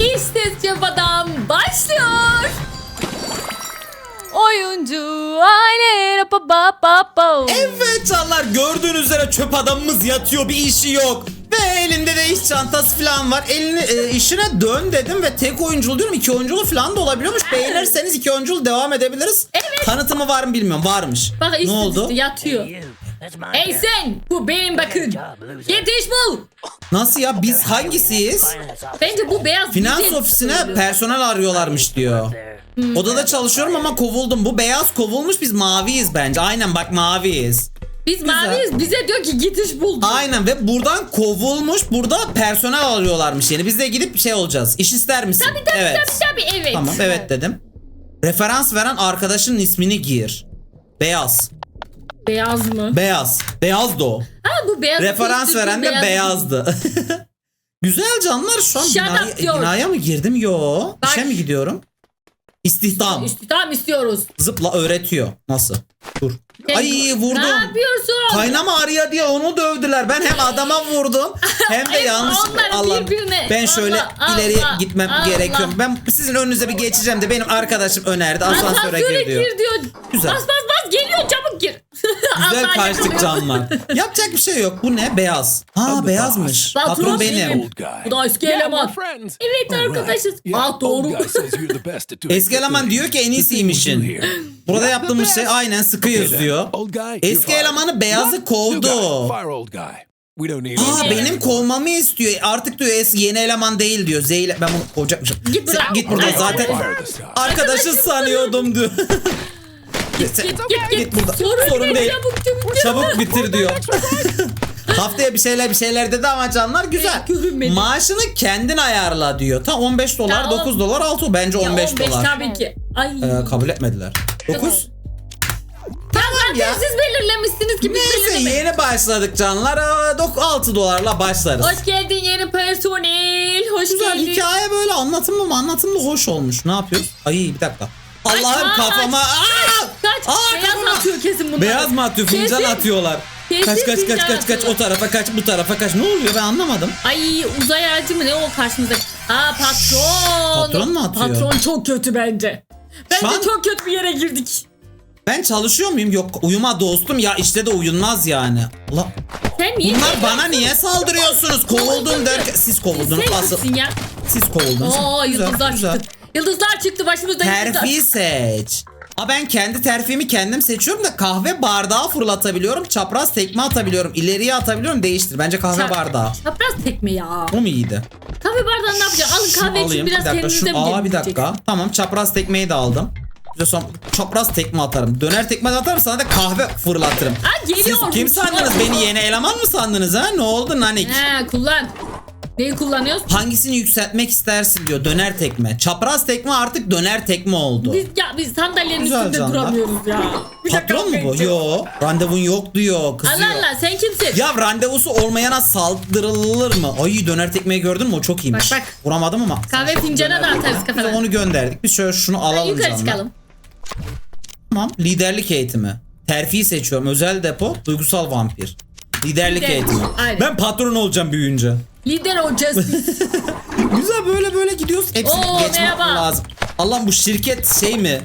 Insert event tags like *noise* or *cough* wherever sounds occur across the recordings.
İşte Çöp Adam başlıyor. Oyuncu aile pa pa pa pa. Evet canlar gördüğünüz üzere çöp adamımız yatıyor bir işi yok. Ve elinde de iş çantası falan var. Elini e, işine dön dedim ve tek oyunculu diyorum iki oyunculu falan da olabiliyormuş. Beğenirseniz iki oyunculu devam edebiliriz. Evet. Tanıtımı var mı bilmiyorum varmış. Bak işte ne oldu? işte yatıyor. Ey sen bu benim bakın. Yetiş bul. Nasıl ya biz hangisiyiz? Bence bu beyaz Finans güzel ofisine personel arıyorlarmış diyor. Odada çalışıyorum ama kovuldum. Bu beyaz kovulmuş biz maviyiz bence. Aynen bak maviyiz. Biz maviyiz bize diyor ki git iş bul. Aynen ve buradan kovulmuş. Burada personel arıyorlarmış yeni. Biz de gidip şey olacağız. İş ister misin? Tabii tabii evet. tabii tabii evet. Tamam evet dedim. Referans veren arkadaşının ismini gir. Beyaz. Beyaz mı? Beyaz. Beyazdı o. Ha bu beyaz. Referans veren de beyaz. beyazdı. *laughs* Güzel canlar şu an Shut binaya, up diyor. binaya mı girdim? Yo. Bak. İşe mi gidiyorum? İstihdam. İstihdam istiyoruz. Zıpla öğretiyor. Nasıl? Dur. Ay Ne vurdum. yapıyorsun? Kaynama arıyor diye onu dövdüler. Ben hem adama vurdum hem de *laughs* yanlış. onlar Allah. birbirine- Ben şöyle Allah, ileri Allah, gitmem Allah. gerekiyor. Ben sizin önünüze bir geçeceğim de benim arkadaşım önerdi. Asansöre Asansöre gir diyor. gir diyor. Güzel. Bas bas geliyor çabuk gir. *laughs* Güzel kaçtık canlar. *laughs* Yapacak bir şey yok. Bu ne? Beyaz. Ha beyazmış. Patron Patron benim. Bu da eski eleman. Evet, arkadaşız. Ah, doğru. Eski eleman diyor ki en iyisiymişsin. Burada yaptığımız şey aynen sıkıyız diyor. Eski elemanı beyazı kovdu. Aa benim kovmamı istiyor. Artık diyor eski yeni eleman değil diyor. Zeyle ben bunu kovacakmışım. Git Sen git buradan zaten. Fire this guy. Arkadaşı sanıyordum diyor. *laughs* Sen- Git git Git buradan. Sorun, Sorun değil. değil. Çabuk çabuk Çabuk bitir diyor. *laughs* Haftaya bir şeyler bir şeyler dedi ama canlar güzel. Görünmedi. Maaşını kendin ayarla diyor. Tam 15 dolar, Tamam. 9 dolar, 6 bence 15, dolar. tabii ki. Ay. Ee, kabul etmediler. 9. Zaten ya. siz belirlemişsiniz ki biz Neyse belirlemedik. yeni başladık canlar. Ee, dok- 6 dolarla başlarız. Hoş geldin yeni personel. Hoş Güzel geldin. hikaye böyle anlatımlı mı? Anlatımlı hoş olmuş. Ne yapıyoruz? Ay bir dakika. Allah'ım kafama. Aa! Kaç. Aa, Beyaz kafama. atıyor kesin bunlar. Beyaz mı atıyor? Fincan Kesin. atıyorlar. Kesin kaç kaç kaç kaç kaç o tarafa kaç bu tarafa kaç. Ne oluyor ben anlamadım. Ay uzay aracı mı ne o karşımızda? Ha patron. Patron mu atıyor? Patron çok kötü bence. Bence an- çok kötü bir yere girdik. Ben çalışıyor muyum? Yok uyuma dostum ya işte de uyunmaz yani. Allah. Sen niye? Bunlar bana niye saldırıyorsunuz? Kovuldum derken siz kovuldunuz Sen asıl. kimsin ya? Siz kovuldunuz. Oo yıldızlar güzel. çıktı. Yıldızlar çıktı başımızda yıldızlar. Terfi seç. Aa ben kendi terfimi kendim seçiyorum da kahve bardağı fırlatabiliyorum. Çapraz tekme atabiliyorum. ileriye atabiliyorum. Değiştir. Bence kahve Çap- bardağı. Çapraz tekme ya. O mu iyiydi? Kahve bardağını ne yapacaksın? Alın kahve için biraz bir dakika. kendinize Şu, mi aa bir gelin dakika. Tamam çapraz tekmeyi de aldım. Güzel son çapraz tekme atarım. Döner tekme de atarım sana da kahve fırlatırım. Aa, geliyor. Siz kim sandınız? Beni yeni eleman mı sandınız ha? Ne oldu nanik? He kullan. Neyi kullanıyoruz? Hangisini yükseltmek istersin diyor. Döner tekme. Çapraz tekme artık döner tekme oldu. Biz ya biz sandalyenin Güzel üstünde canlar. duramıyoruz ya. Bir dakika Patron mu bu? bakayım. Yo. Randevun yok diyor. Kızıyor. Allah Allah sen kimsin? Ya randevusu olmayana saldırılır mı? Ay döner tekmeyi gördün mü? O çok iyiymiş. Bak, bak. Vuramadım ama. Kahve fincanına da atarız Biz kafana. onu gönderdik. Biz şöyle şunu alalım Yukarı canlar. çıkalım. Tamam. Liderlik eğitimi. Terfi seçiyorum. Özel depo. Duygusal vampir. Liderlik Lider. eğitimi. Aynen. Ben patron olacağım büyüyünce. Lider biz. *laughs* Güzel böyle böyle gidiyoruz. Hepsini Oo, geçmek merhaba. lazım. Allah bu şirket şey mi?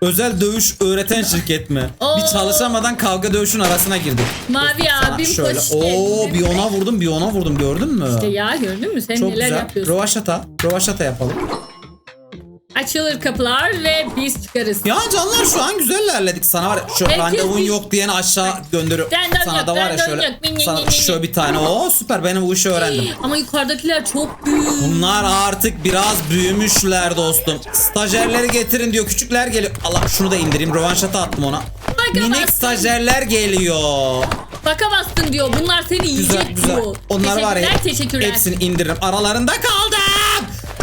Özel dövüş öğreten şirket mi? Oo. Bir çalışamadan kavga dövüşün arasına girdik. Mavi Sana abim şöyle. hoş Oo geldin. bir ona vurdum bir ona vurdum gördün mü? İşte ya gördün mü sen Çok neler güzel. yapıyorsun. Rövaşata. Rövaşata yapalım. Açılır kapılar ve biz çıkarız. Ya canlar şu an güzel ilerledik. Sana var ya şu Herkes randevun yok diyeni aşağı gönderiyorum. Randevun Sana yok, da var ya randevun şöyle. yok. Min, min, Sana min, şöyle bir tane. Oo süper benim bu işi öğrendim. Ama yukarıdakiler çok büyük. Bunlar artık biraz büyümüşler dostum. Stajyerleri getirin diyor. Küçükler geliyor. Allah şunu da indireyim. Rövanşata attım ona. Bakamazsın. Minik stajyerler geliyor. Bakamazsın diyor. Bunlar seni Güzel yiyecek güzel. diyor. Onlar var ya. Teşekkürler teşekkürler. Hepsini indiririm. Aralarında kaldım.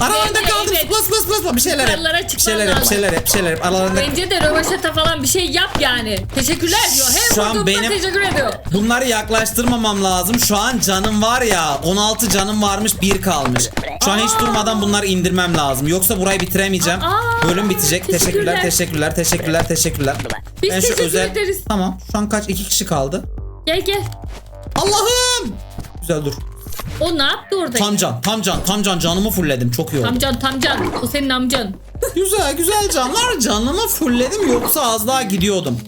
Aralarında Evet, kaldım. evet. Bas bas bas. Bir şeyler yap. Bir şeyler yap. Bir şeyler yap. Bir şeyler yap. Aralarında Bence de rövaşata falan bir şey yap yani. Teşekkürler diyor. Her Şu an benim- teşekkür ediyor. Bunları yaklaştırmamam lazım. Şu an canım var ya 16 canım varmış bir kalmış. Şu an hiç durmadan bunları indirmem lazım. Yoksa burayı bitiremeyeceğim. Aa, Bölüm bitecek. Teşekkürler, teşekkürler. teşekkürler, teşekkürler. Biz Ben teşekkür özel- ederiz. Tamam. Şu an kaç? iki kişi kaldı. Gel gel. Allah'ım! Güzel dur. O ne yaptı orada? Tam can, tam can, tam can canımı fullledim. Çok iyi oldu. Tamcan tamcan. O senin amcan. Güzel güzel canlar canımı fullledim yoksa az daha gidiyordum.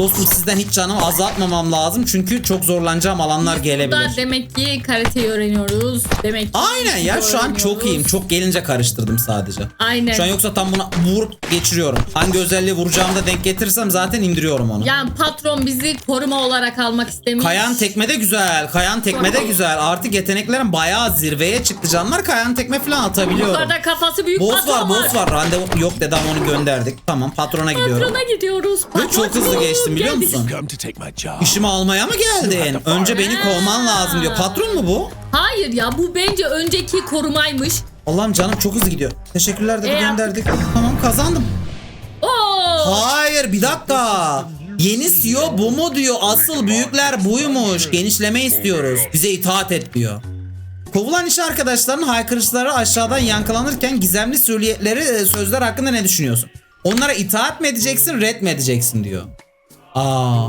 Dostum sizden hiç canımı azaltmamam lazım çünkü çok zorlanacağım alanlar Burada gelebilir. demek ki karateyi öğreniyoruz. Demek ki Aynen ya şu an çok iyiyim. Çok gelince karıştırdım sadece. Aynen. Şu an yoksa tam buna vurup geçiriyorum. Hangi özelliği vuracağımı da denk getirirsem zaten indiriyorum onu. Yani patron bizi koruma olarak almak istemiş. Kayan tekme de güzel. Kayan tekme de güzel. Artık yeteneklerim bayağı zirveye çıktı canlar. Kayan tekme falan atabiliyorum. Yukarıda kafası büyük Boss patron var, boss var. Randevu yok dedi ama onu gönderdik. Tamam patrona gidiyorum. Patrona gidiyoruz. Ve çok hızlı Patron geçtim biliyor musun? İşimi almaya mı geldin? Önce beni kovman lazım diyor. Patron mu bu? Hayır ya bu bence önceki korumaymış. Allah'ım canım çok hızlı gidiyor. Teşekkürler dedi E, gönderdik. Tamam kazandım. Oo! Hayır bir dakika. Yeni CEO bu mu diyor. Asıl büyükler buymuş. Genişleme istiyoruz. Bize itaat et diyor. Kovulan iş arkadaşlarının haykırışları aşağıdan yankılanırken gizemli söyleyetleri e, sözler hakkında ne düşünüyorsun? Onlara itaat mi edeceksin, red mi edeceksin diyor. Aa.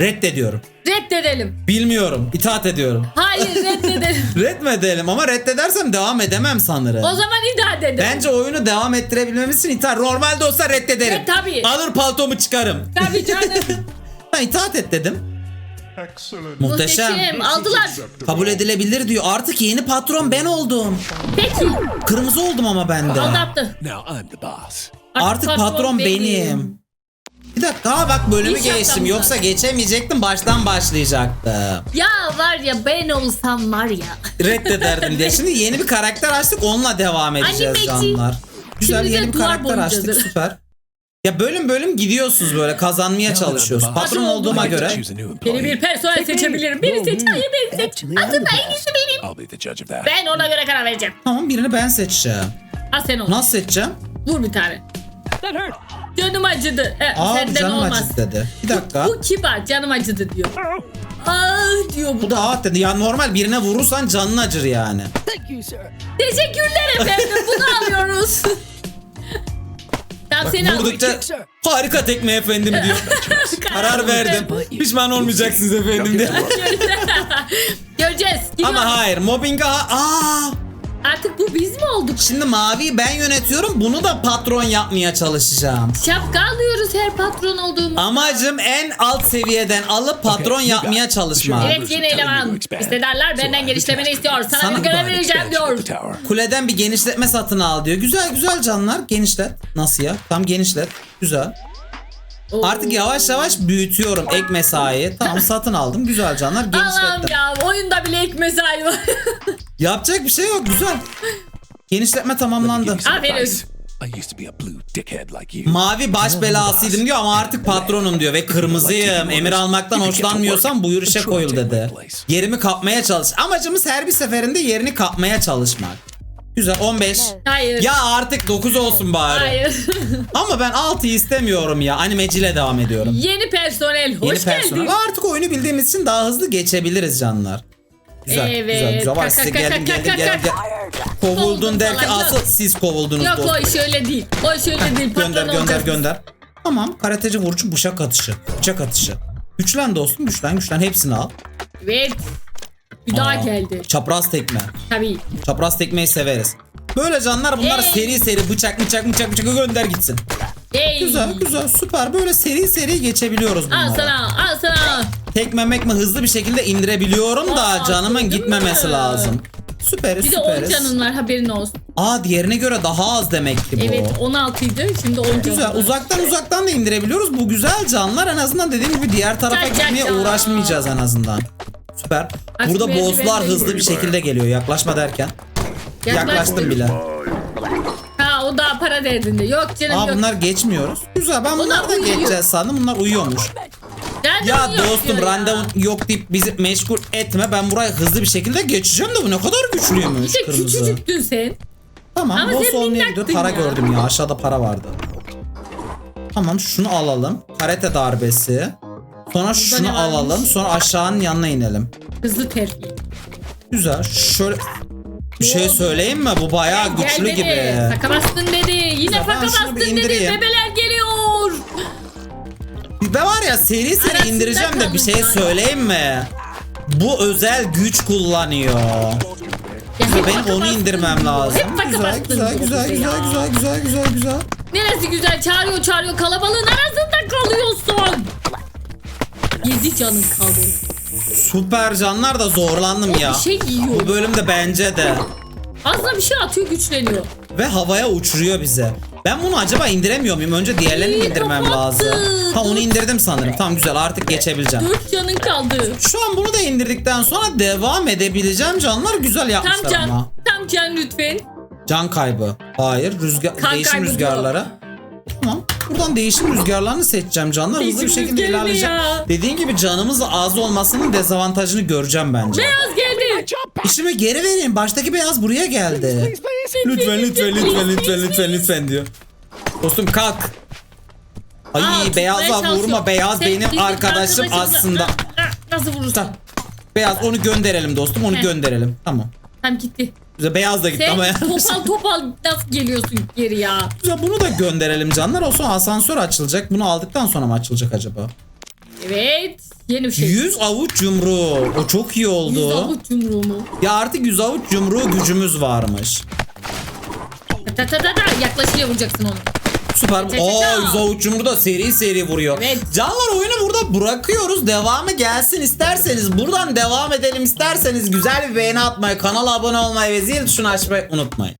Reddediyorum. Reddedelim. Bilmiyorum. İtaat ediyorum. Hayır reddedelim. *laughs* Red mi edelim ama reddedersem devam edemem sanırım. o zaman idare edelim. Bence oyunu devam ettirebilmemiz için itaat. Normalde olsa reddederim. E, tabii. Alır paltomu çıkarım. Tabii canım. *laughs* Ben itaat et dedim. Excellent. Muhteşem. Muhteşem. Aldılar. Kabul edilebilir diyor. Artık yeni patron ben oldum. Peki. Kırmızı oldum ama ben de. Aldattı. Now I'm the boss. Artık patron benim. Bir dakika ha bak bölümü İş geçtim. yaptım Yoksa geçemeyecektim. Baştan başlayacaktım. Ya var ya ben olsam var ya. Reddederdim diye. *laughs* Şimdi yeni bir karakter açtık. Onunla devam edeceğiz Animeci. canlar. Güzel Şimdi de yeni bir duvar karakter açtık. Süper. Ya bölüm bölüm gidiyorsunuz böyle kazanmaya çalışıyoruz. Patron olduğuma I get to göre choose a new Yeni employee. bir personel seçebilirim. Biri seç, hayır beni seç. Aslında en iyisi benim. I'll be the judge of that. Ben ona göre karar vereceğim. tamam birini ben seçeceğim. Al sen onu. Nasıl seçeceğim? Vur bir tane. Canım acıdı. E, Aa senden canım olmaz. acıdı dedi. Bir dakika. Bu kibar canım acıdı diyor. Ah diyor bu. Bu da ah dedi. Ya normal birine vurursan canın acır yani. Teşekkürler efendim *laughs* bunu alıyoruz. Tamam seni al. Vurdukça harika tekme efendim diyor. *laughs* Karar verdim. Pişman olmayacaksınız efendim diye. Göreceğiz. *laughs* Ama hayır mobbinge ha- Aa! Artık bu biz mi olduk? Şimdi maviyi ben yönetiyorum. Bunu da patron yapmaya çalışacağım. Şapka alıyoruz her patron olduğumuz. Amacım en alt seviyeden alıp patron Okay, you yapmaya got it. çalışmak. Evet yeni eleman. İstedarlar benden genişlemeni *laughs* istiyor. Sana, Sana bir görev vereceğim diyor. Kuleden bir genişletme satın al diyor. Güzel güzel canlar. Genişlet. Nasıl ya? Tam genişlet. Güzel. Oo. Artık yavaş yavaş büyütüyorum ek mesai. Tamam satın aldım. Güzel canlar. Allah'ım Genişlettim. ya oyunda bile ek mesai var. *laughs* Yapacak bir şey yok. Güzel. Genişletme tamamlandı. Aferin. advice. I used to be a blue dickhead like you. Mavi baş belasıydım diyor ama artık patronum diyor ve kırmızıyım. Emir almaktan hoşlanmıyorsan buyur işe koyul dedi. Yerimi kapmaya çalış. Amacımız her bir seferinde yerini kapmaya çalışmak. Güzel 15. Hayır. Ya artık 9 olsun bari. Hayır. *laughs* Ama ben 6'yı istemiyorum ya. Animeciyle devam ediyorum. Yeni personel. Hoş Yeni personel. geldin. Artık oyunu bildiğimiz için daha hızlı geçebiliriz canlar. Güzel, Evet. güzel, güzel. Var size geldim, geldim, geldim, geldim. Kovuldun derken asıl siz kovuldunuz Yok dostum. o iş öyle değil. O iş öyle değil. Gönder gönder gönder. Tamam karateci vurucu bıçak atışı. Bıçak atışı. Güçlen dostum güçlen güçlen hepsini al. Evet. Bir daha Aa, geldi. Çapraz tekme. Tabii. Çapraz tekmeyi severiz. Böyle canlar bunlar Ee? seri seri bıçak bıçak bıçak bıçak gönder gitsin. Ey. Güzel güzel süper böyle seri seri geçebiliyoruz bunları. Al sana al sana. Tekme mekme hızlı bir şekilde indirebiliyorum da Aa, canımın gördün gitmemesi mü? lazım. Süperiz Bir de 10 süperiz. canın var haberin olsun. Aa diğerine göre daha az demekti bu. Evet 16 idi şimdi 10 canın Güzel var. uzaktan uzaktan da indirebiliyoruz. Bu güzel canlar en azından dediğim gibi diğer tarafa çak, gitmeye çak. uğraşmayacağız en azından. Süper. Artık Burada mecburen bosslar hızlı bir şekilde geliyor. Yaklaşma derken. Yaklaştım bile. Ha o daha para derdinde. Yok canım Aa yok. bunlar geçmiyoruz. Güzel ben bunlar da uyuyor. geçeceğiz sandım. Bunlar uyuyormuş. Nereden Ya dostum ya. randevu yok deyip bizi meşgul etme. Ben buraya hızlı bir şekilde geçeceğim de bu ne kadar güçlüymüş İşte kırmızı. küçücüktün sen. Tamam Ama boss olmaya gidiyor. Para ya. gördüm ya. Aşağıda para vardı. Tamam şunu alalım. Karate darbesi. Sonra ne şunu alalım. Sonra aşağının yanına inelim. Hızlı terfi. Güzel. Şöyle bir şey söyleyeyim mi? Bu bayağı Gel güçlü gibi. Faka bastın dedi. Yine faka bastın dedi. Bebeler geliyor. Ben var ya seri seri Arasında indireceğim de bir şey kalmış söyleyeyim mi? bu özel güç kullanıyor. Ya hep Benim onu bastın indirmem lazım. Hep baka Güzel bastın güzel güzel bize güzel ya. güzel güzel güzel güzel. Neresi güzel çağırıyor çağırıyor kalabalığın arasında kalıyorsun. Yedi canın kaldı. Süper canlar da zorlandım ya. Bir şey yiyor. Bu bölümde bence de. Aslında bir şey atıyor güçleniyor. Ve havaya uçuruyor bize. Ben bunu acaba indiremiyor muyum? Önce diğerlerini mi indirmem kapattı. lazım. Ha onu indirdim sanırım. Tamam güzel artık geçebileceğim. Dört canın kaldı. Şu an bunu da indirdikten sonra devam edebileceğim canlar güzel Tam yapmışlar can. ama. Tam can lütfen. Can kaybı. Hayır. Rüzgar, Kan değişim kaybı rüzgarlara. Tamam. Buradan değişim rüzgarlarını seçeceğim canlar. Hızlı bir Değişim şekilde ilerleyeceğim. ya? Dediğin gibi canımız az olmasının dezavantajını göreceğim bence. Beyaz geldi. İşimi geri verin. Baştaki beyaz buraya geldi. Lütfen lütfen lütfen lütfen lütfen lütfen diyor. Dostum kalk. Ay Aa, tutmaya beyaza çalışıyor. vurma. Beyaz Sen benim bizim arkadaşım aslında. Ah, ah, Nasıl vurursun? Tamam. Beyaz onu gönderelim dostum onu Heh. gönderelim. Tamam. Tam gitti. Güzel beyaz da gitti Sen ama yani. topal topal nasıl geliyorsun geri ya? Güzel bunu da gönderelim canlar. O sonra asansör açılacak. Bunu aldıktan sonra mı açılacak acaba? Evet. Yeni bir şey. 100 avuç yumruğu. O çok iyi oldu. Yüz avuç yumruğu mu? Ya artık 100 avuç yumruğu gücümüz varmış. Ta ta ta ta yaklaşınca vuracaksın onu. Süper. Çek, çek, Aa çek. 100 avuç yumruğu da seri seri vuruyor. Evet. Canlar oyunu burada bırakıyoruz. Devamı gelsin isterseniz. Buradan devam edelim isterseniz. Güzel bir beğeni atmayı, kanala abone olmayı ve zil tuşunu açmayı unutmayın.